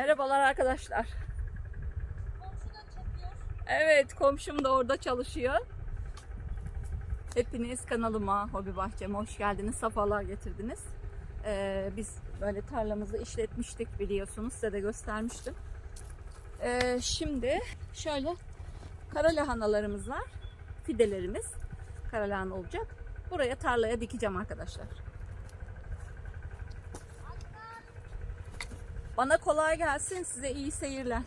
Merhabalar arkadaşlar. Evet komşum da orada çalışıyor. Hepiniz kanalıma, hobi bahçeme hoş geldiniz, safalar getirdiniz. Ee, biz böyle tarlamızı işletmiştik biliyorsunuz, size de göstermiştim. Ee, şimdi şöyle kara lahanalarımız var, fidelerimiz kara lahana olacak. Buraya tarlaya dikeceğim arkadaşlar. Bana kolay gelsin, size iyi seyirler.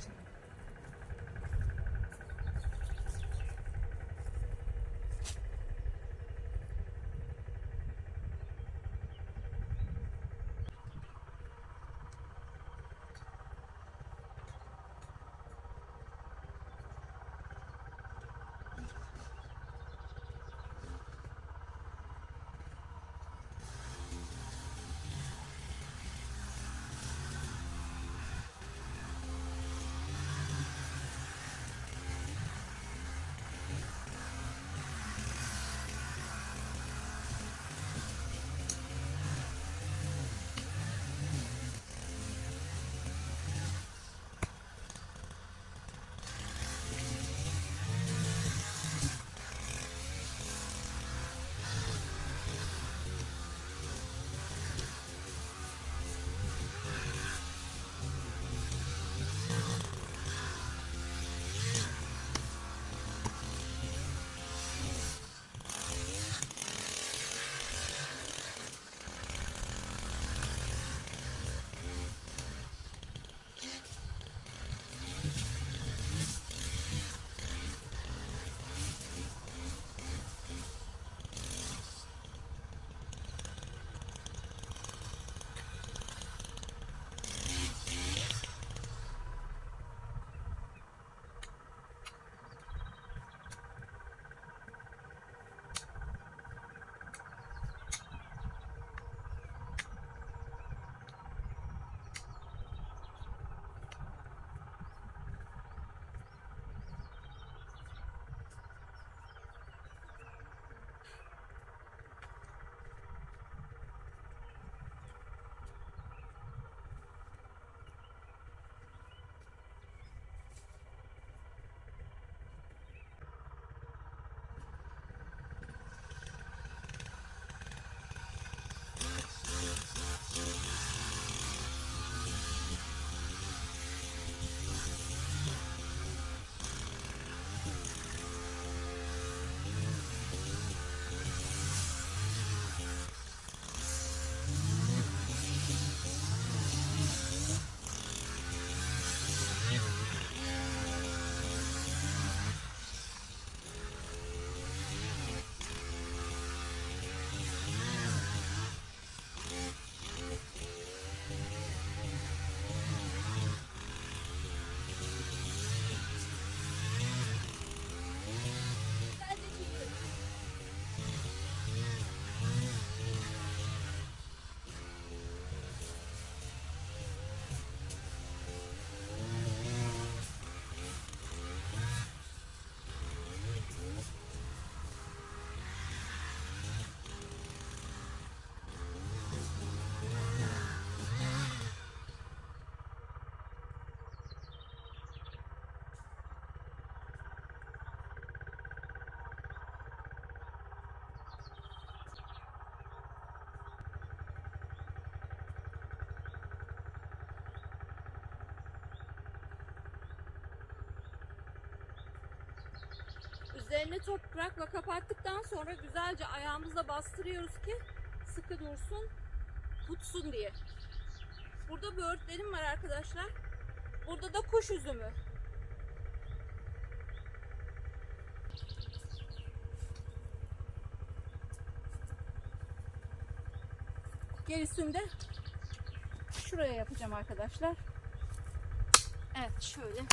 Üzerini toprakla kapattıktan sonra güzelce ayağımızla bastırıyoruz ki sıkı dursun, tutsun diye. Burada böğürtlerim var arkadaşlar. Burada da kuş üzümü. Gerisini de şuraya yapacağım arkadaşlar. Evet şöyle.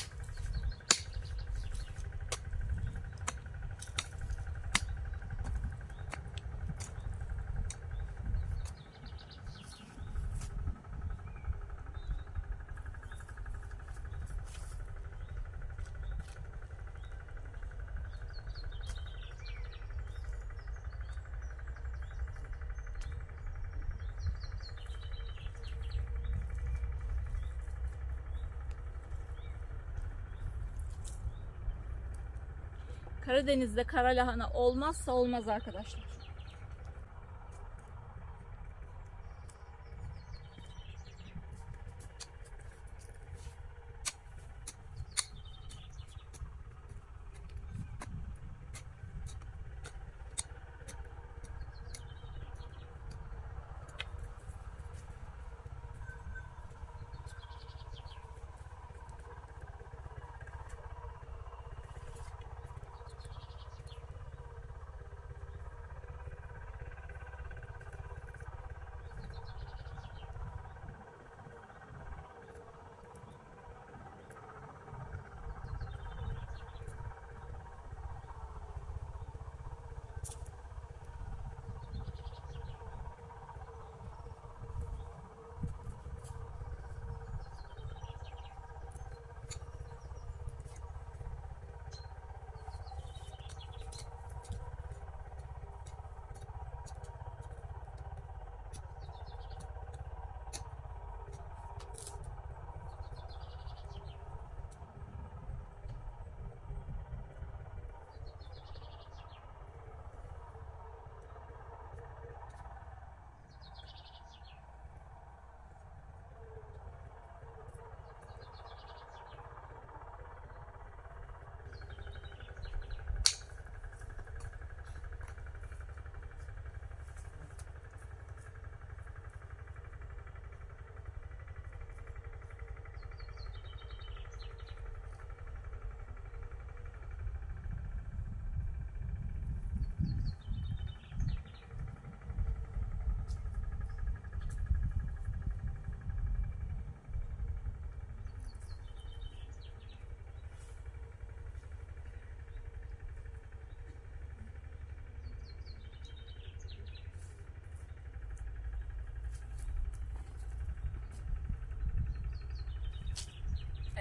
Karadeniz'de kara lahana olmazsa olmaz arkadaşlar.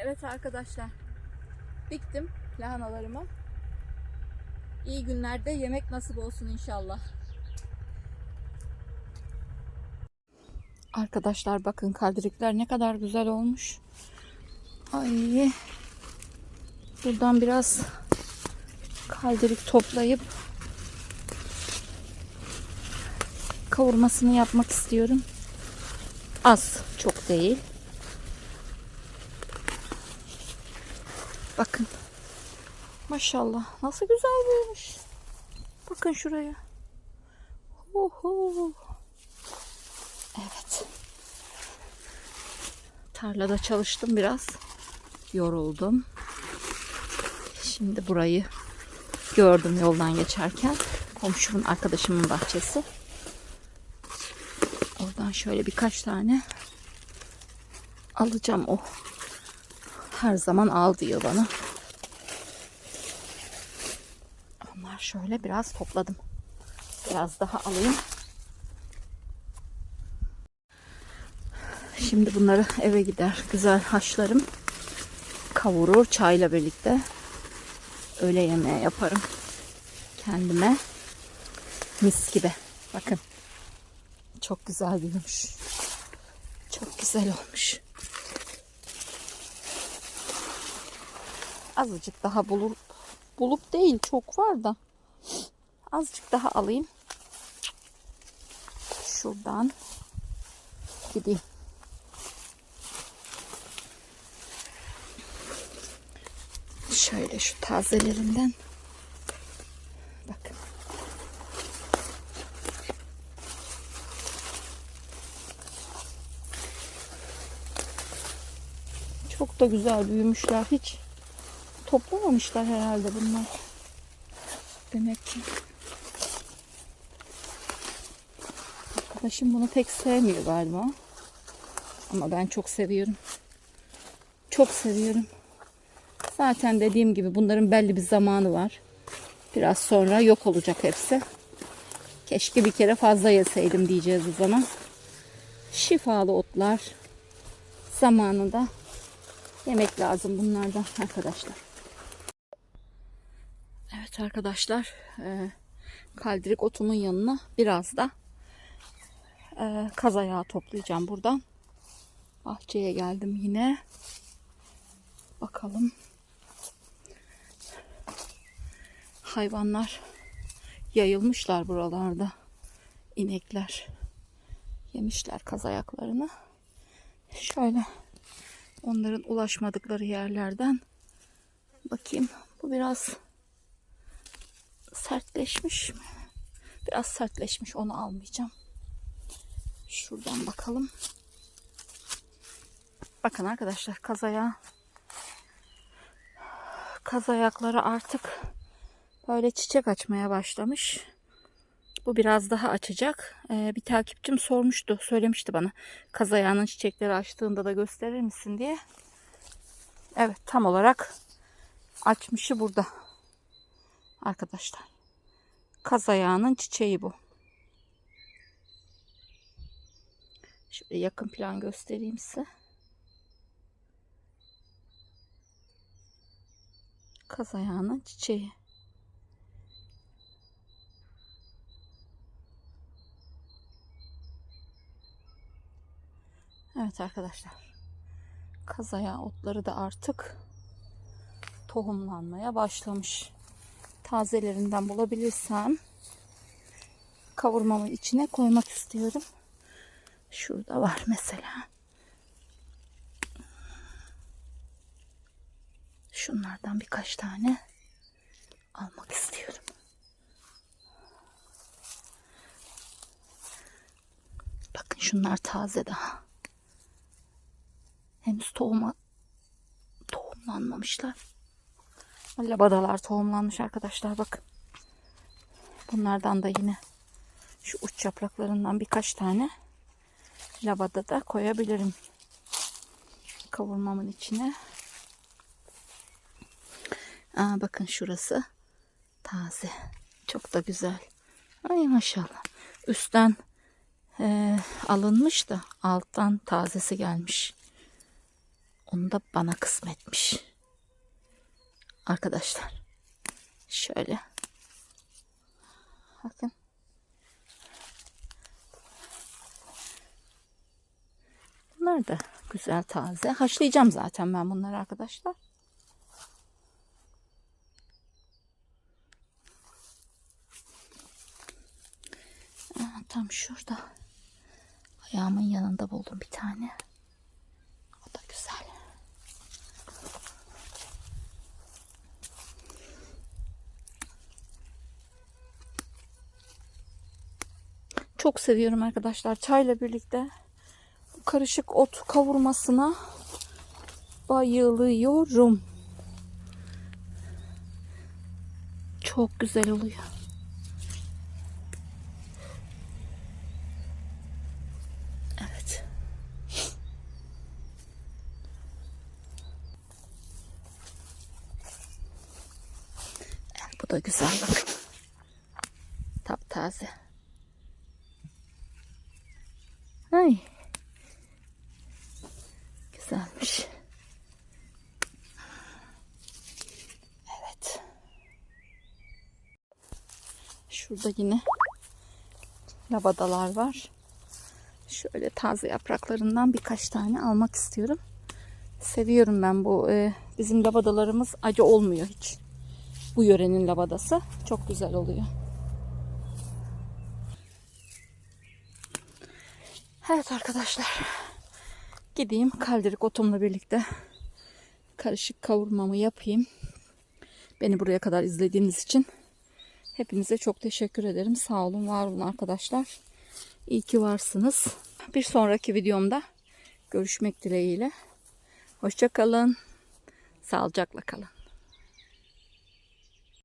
Evet arkadaşlar. Diktim lahanalarımı. İyi günlerde yemek nasip olsun inşallah. Arkadaşlar bakın kaldirikler ne kadar güzel olmuş. Ay. Buradan biraz kaldirik toplayıp kavurmasını yapmak istiyorum. Az, çok değil. Bakın. Maşallah. Nasıl güzel büyümüş. Bakın şuraya. Oho. Evet. Tarlada çalıştım biraz. Yoruldum. Şimdi burayı gördüm yoldan geçerken. Komşumun arkadaşımın bahçesi. Oradan şöyle birkaç tane alacağım o her zaman al diyor bana. Onlar şöyle biraz topladım. Biraz daha alayım. Şimdi bunları eve gider güzel haşlarım. Kavurur çayla birlikte. Öğle yemeği yaparım. Kendime. Mis gibi. Bakın. Çok güzel büyümüş. Çok güzel olmuş. Azıcık daha bulup bulup değil çok var da azıcık daha alayım. Şuradan gideyim. Şöyle şu tazelerinden bakın. Çok da güzel büyümüşler hiç toplamamışlar herhalde bunlar. Demek ki. Arkadaşım bunu pek sevmiyor galiba. Ama ben çok seviyorum. Çok seviyorum. Zaten dediğim gibi bunların belli bir zamanı var. Biraz sonra yok olacak hepsi. Keşke bir kere fazla yeseydim diyeceğiz o zaman. Şifalı otlar. Zamanında yemek lazım bunlardan arkadaşlar. Arkadaşlar e, kaldirik otumun yanına biraz da e, kaza yağı toplayacağım buradan. Bahçeye geldim yine. Bakalım. Hayvanlar yayılmışlar buralarda. İnekler yemişler kaz ayaklarını. Şöyle onların ulaşmadıkları yerlerden bakayım. Bu biraz sertleşmiş mi? Biraz sertleşmiş onu almayacağım. Şuradan bakalım. Bakın arkadaşlar kaz ayağı kaz ayakları artık böyle çiçek açmaya başlamış. Bu biraz daha açacak. Ee, bir takipçim sormuştu, söylemişti bana. Kaz ayağının çiçekleri açtığında da gösterir misin diye. Evet, tam olarak açmışı burada. Arkadaşlar. Kaz ayağının çiçeği bu. Şöyle yakın plan göstereyim size. Kaz ayağının çiçeği. Evet arkadaşlar. Kaz ayağı otları da artık tohumlanmaya başlamış. Tazelerinden bulabilirsem kavurmamın içine koymak istiyorum. Şurada var mesela. Şunlardan birkaç tane almak istiyorum. Bakın şunlar taze daha. Henüz tohuma tohumlanmamışlar. Labadalar tohumlanmış arkadaşlar bakın. Bunlardan da yine şu uç yapraklarından birkaç tane labada da koyabilirim. Kavurmamın içine. Aa, bakın şurası taze. Çok da güzel. Ay maşallah. Üstten e, alınmış da alttan tazesi gelmiş. Onu da bana kısmetmiş. Arkadaşlar. Şöyle. Bakın. Bunlar da güzel taze. Haşlayacağım zaten ben bunları arkadaşlar. Tam şurada. Ayağımın yanında buldum bir tane. O da güzel. Çok seviyorum arkadaşlar çayla birlikte bu karışık ot kavurmasına bayılıyorum. Çok güzel oluyor. Evet. Evet, bu da güzel bakın. Taptaze. Ay. Güzelmiş. Evet. Şurada yine labadalar var. Şöyle taze yapraklarından birkaç tane almak istiyorum. Seviyorum ben bu. e, bizim labadalarımız acı olmuyor hiç. Bu yörenin labadası çok güzel oluyor. Evet arkadaşlar. Gideyim kaldirik otumla birlikte karışık kavurmamı yapayım. Beni buraya kadar izlediğiniz için hepinize çok teşekkür ederim. Sağ olun, var olun arkadaşlar. İyi ki varsınız. Bir sonraki videomda görüşmek dileğiyle. Hoşça kalın. Sağlıcakla kalın.